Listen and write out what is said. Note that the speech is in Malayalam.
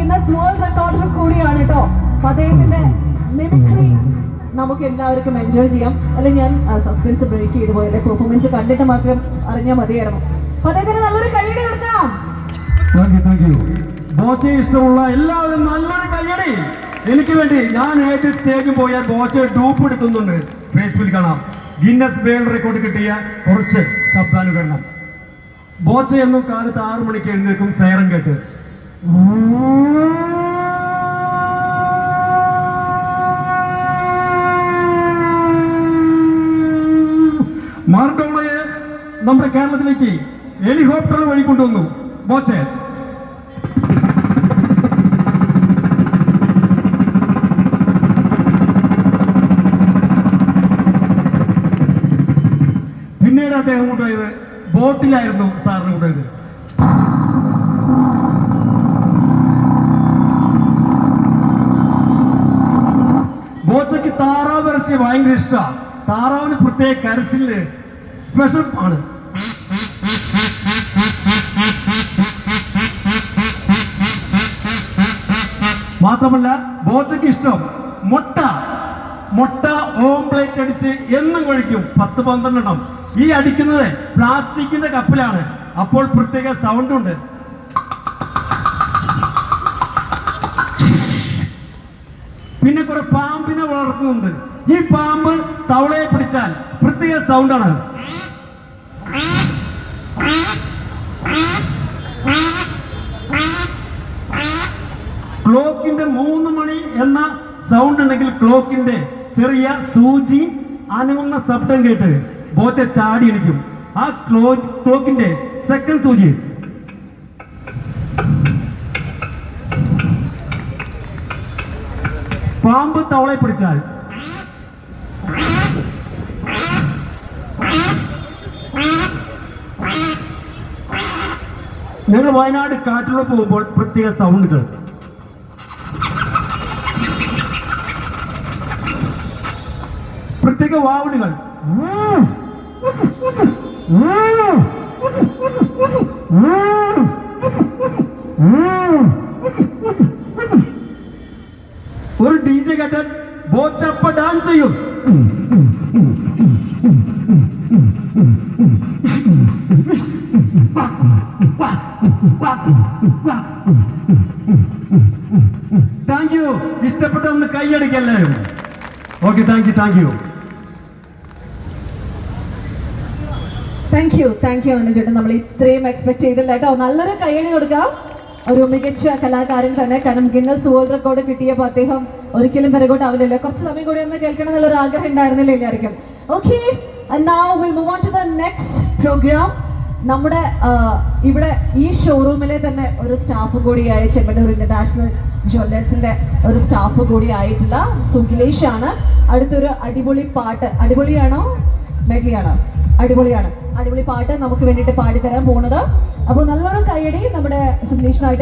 ഗിന്നസ് വേൾഡ് റെക്കോർഡർ കൂടിയാണ് കേട്ടോ അദ്ദേഹത്തിന്റെ മിമിക്രി നമുക്ക് എല്ലാവർക്കും എൻജോയ് ചെയ്യാം. അല്ലെ ഞാൻ സസ്പെൻസ് ബ്രേക്ക് ചെയ്തു പോയത് പെർഫോമൻസ് കണ്ടിട്ട് മാത്രം അറിഞ്ഞാൽ മതിയായിരുന്നു. അപ്പൊ അദ്ദേഹത്തിന് നല്ലൊരു കൈയുടെ കൊടുക്കാം. ഇഷ്ടമുള്ള എല്ലാവരും നല്ലൊരു കയ്യടി. എനിക്ക് വേണ്ടി ഞാൻ ഏത് സ്റ്റേജ് പോയാൽ ബോച്ച ഡൂപ്പ് എടുക്കുന്നുണ്ട്. ഫേസ്ബുക്കിൽ കാണാം. ഗിന്നസ് വേൾഡ് റെക്കോർഡ് കിട്ടിയ കുറച്ച് ശബ്ദാനുകരണം ബോച്ച എന്നും കാലത്ത് ആറു മണിക്ക് എഴുന്നേൽക്കും സൈറൻ കേട്ട്. മാർഡോണയെ നമ്മുടെ കേരളത്തിലേക്ക് ഹെലികോപ്റ്റർ വഴി കൊണ്ടുവന്നു. ബോച്ചെ. പിന്നീട് അദ്ദേഹം കൊണ്ടുപോയത് ബോട്ടിലായിരുന്നു സാറിന് കൊണ്ടുപോയത്. ബോച്ചയ്ക്ക് താറാവ് ഇറച്ചി ഭയങ്കര ഇഷ്ടമാണ് താറാവിന് പ്രത്യേക കരച്ചിൽ. സ്പെഷ്യൽ ആണ്. മാത്രമല്ല ബോച്ചയ്ക്ക് ഇഷ്ടം മുട്ട. മുട്ട ഓംപ്ലേറ്റ് അടിച്ച് എന്നും കഴിക്കും. പത്ത് പന്ത്രണ്ടെണ്ണം. ഈ അടിക്കുന്നത് പ്ലാസ്റ്റിക്കിന്റെ കപ്പിലാണ്. അപ്പോൾ പ്രത്യേക സൗണ്ട് ഉണ്ട്. പിന്നെ കുറെ പാമ്പിനെ വളർത്തുന്നുണ്ട്. ഈ പാമ്പ് തവളയെ പിടിച്ചാൽ പ്രത്യേക സൗണ്ടാണ്. ക്ലോക്കിന്റെ മൂന്ന് മണി എന്ന സൗണ്ട് ഉണ്ടെങ്കിൽ ക്ലോക്കിന്റെ ചെറിയ സൂചി അനങ്ങുന്ന ശബ്ദം കേട്ട് ബോച്ച ചാടി എണിക്കും. ആ ക്ലോ ക്ലോക്കിന്റെ സെക്കൻഡ് സൂചി. പാമ്പ് തവളെ പിടിച്ചാൽ ഞങ്ങൾ വയനാട് കാട്ടിലൂടെ പോകുമ്പോൾ പ്രത്യേക സൗണ്ട് കേൾക്കും. പ്രത്യേക വാവലുകൾ ഒരു ഡി ജെ കേട്ടാൽ ബോച്ചപ്പ ഡാൻസ് ചെയ്യും. താങ്ക് യു ഇഷ്ടപ്പെട്ട ഒന്ന് കൈയടിക്കല്ലാരും okay thank you thank you thank you thank you അനുചേട്ടൻ നമ്മൾ ഇത്രയും എക്സ്പെക്ട് ചെയ്തില്ല കേട്ടോ. നല്ലൊരു കൈയടി കൊടുക്കാം. ഒരു മികച്ച കലാകാരൻ തന്നെ. കാരണം ഗിന്നസ് വേൾഡ് റെക്കോർഡ് കിട്ടിയപ്പോൾ അദ്ദേഹം ഒരിക്കലും പിറകോട്ടാവില്ലല്ലോ. കുറച്ച് സമയം കൂടി ഒന്ന് കേൾക്കണം എന്നുള്ളൊരു ആഗ്രഹം ഉണ്ടായിരുന്നില്ല എല്ലാവർക്കും. Okay move on to the next programme നമ്മുടെ ഇവിടെ ഈ ഷോറൂമിലെ തന്നെ ഒരു സ്റ്റാഫ് കൂടിയായ ചെമ്മണ്ണൂർ ഇന്റർനാഷണൽ ജ്വല്ലേഴ്സിന്റെ ഒരു സ്റ്റാഫ് കൂടി ആയിട്ടുള്ള സുഖിലേഷ് ആണ്. അടുത്തൊരു അടിപൊളി പാട്ട് അടിപൊളിയാണോ? മെഡ്ലിയാണോ അടിപൊളിയാണ്. അടിപൊളി പാട്ട് നമുക്ക് വേണ്ടിയിട്ട് പാടിത്തരാൻ പോണത്. അപ്പോൾ നല്ലൊരു കൈയടി നമ്മുടെ സുഖിലേഷിനായിട്ട്